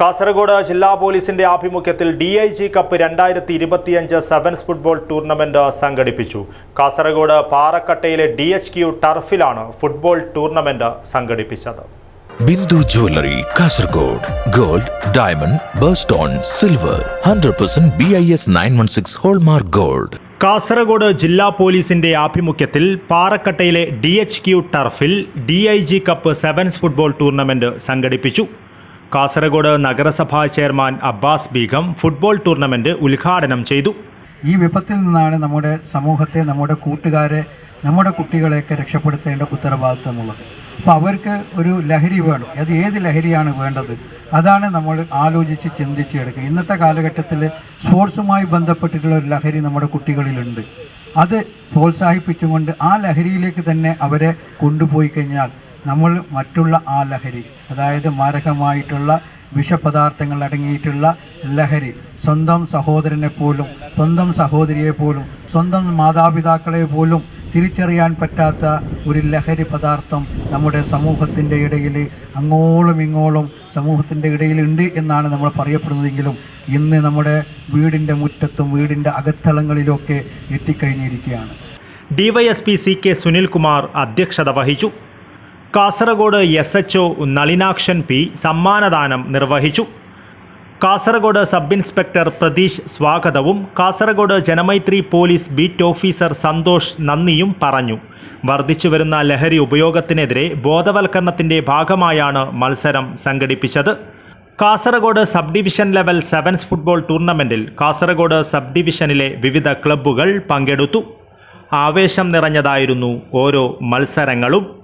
കാസർഗോഡ് ജില്ലാ പോലീസിന്റെ ആഭിമുഖ്യത്തിൽ ഡി ഐ ജി കപ്പ് രണ്ടായിരത്തി ഇരുപത്തിയഞ്ച് സെവൻസ് ഫുട്ബോൾ ടൂർണമെന്റ് സംഘടിപ്പിച്ചു. കാസർഗോഡ് പാറക്കട്ടയിലെ ഡി എച്ച് ക്യു ടർഫിലാണ് ഫുട്ബോൾ ടൂർണമെന്റ് സംഘടിപ്പിച്ചത്. Bindu jewellery Kasaragod gold diamond birthstone silver hundred percent B I S nine one six hallmark gold. Kasaragod ജില്ലാ പോലീസിന്റെ ആഭിമുഖ്യത്തിൽ പാറക്കട്ടയിലെ D H Q ടർഫിൽ D I G cup sevens football tournament സംഘടിപ്പിച്ചു. കാസർഗോഡ് നഗരസഭാ chairman Abbas Beegum football tournament ഉദ്ഘാടനം ചെയ്തു. ഈ വിപത്തിൽ നിന്നാണ് നമ്മുടെ സമൂഹത്തെ നമ്മുടെ കൂട്ടുകാരെ നമ്മുടെ കുട്ടികളെയൊക്കെ രക്ഷപ്പെടുത്തേണ്ട ഉത്തരവാദിത്തമുള്ളത് അപ്പോൾ അവർക്ക് ഒരു ലഹരി വേണം. അത് ഏത് ലഹരിയാണ് വേണ്ടത്? അതാണ് നമ്മൾ ആലോചിച്ച് ചിന്തിച്ച് എടുക്കുക ഇന്നത്തെ കാലഘട്ടത്തിൽ സ്പോർട്സുമായി ബന്ധപ്പെട്ടിട്ടുള്ള ഒരു ലഹരി നമ്മുടെ കുട്ടികളിലുണ്ട്. അത് പ്രോത്സാഹിപ്പിച്ചുകൊണ്ട് ആ ലഹരിയിലേക്ക് തന്നെ അവരെ കൊണ്ടുപോയി കഴിഞ്ഞാൽ നമ്മൾ മറ്റുള്ള ആ ലഹരി അതായത് മാരകമായിട്ടുള്ള വിഷപദാർത്ഥങ്ങൾ അടങ്ങിയിട്ടുള്ള ലഹരി സ്വന്തം സഹോദരനെ പോലും സ്വന്തം സഹോദരിയെ പോലും സ്വന്തം മാതാപിതാക്കളെ പോലും തിരിച്ചറിയാൻ പറ്റാത്ത ഒരു ലഹരി പദാർത്ഥം നമ്മുടെ സമൂഹത്തിന്റെ ഇടയിൽ അങ്ങോളം ഇങ്ങോളം സമൂഹത്തിന്റെ ഇടയിലുണ്ട് എന്നാണ് നമ്മൾ പറയപ്പെടുന്നതെങ്കിലും ഇന്ന് നമ്മുടെ വീടിന്റെ മുറ്റത്തും വീടിന്റെ അകത്തളങ്ങളിലൊക്കെ എത്തിക്കഴിഞ്ഞിരിക്കുകയാണ്. ഡിവൈഎസ്പി സി കെ സുനിൽകുമാർ അധ്യക്ഷത വഹിച്ചു. Kasaragod S H O Nalinakshan P സമ്മാനദാനം നിർവഹിച്ചു. കാസർഗോഡ് സബ് ഇൻസ്പെക്ടർ പ്രതീഷ് സ്വാഗതവും Kasaragod Janamaithri police beat officer Santhosh നന്ദിയും പറഞ്ഞു. വർദ്ധിച്ചുവരുന്ന ലഹരി ഉപയോഗത്തിനെതിരെ ബോധവൽക്കരണത്തിന്റെ ഭാഗമായാണ് മത്സരം സംഘടിപ്പിച്ചത്. Kasaragod sub division level sevens football ടൂർണമെന്റിൽ കാസർഗോഡ് സബ് ഡിവിഷനിലെ വിവിധ ക്ലബ്ബുകൾ പങ്കെടുത്തു. ആവേശം നിറഞ്ഞതായിരുന്നു ഓരോ മത്സരങ്ങളും.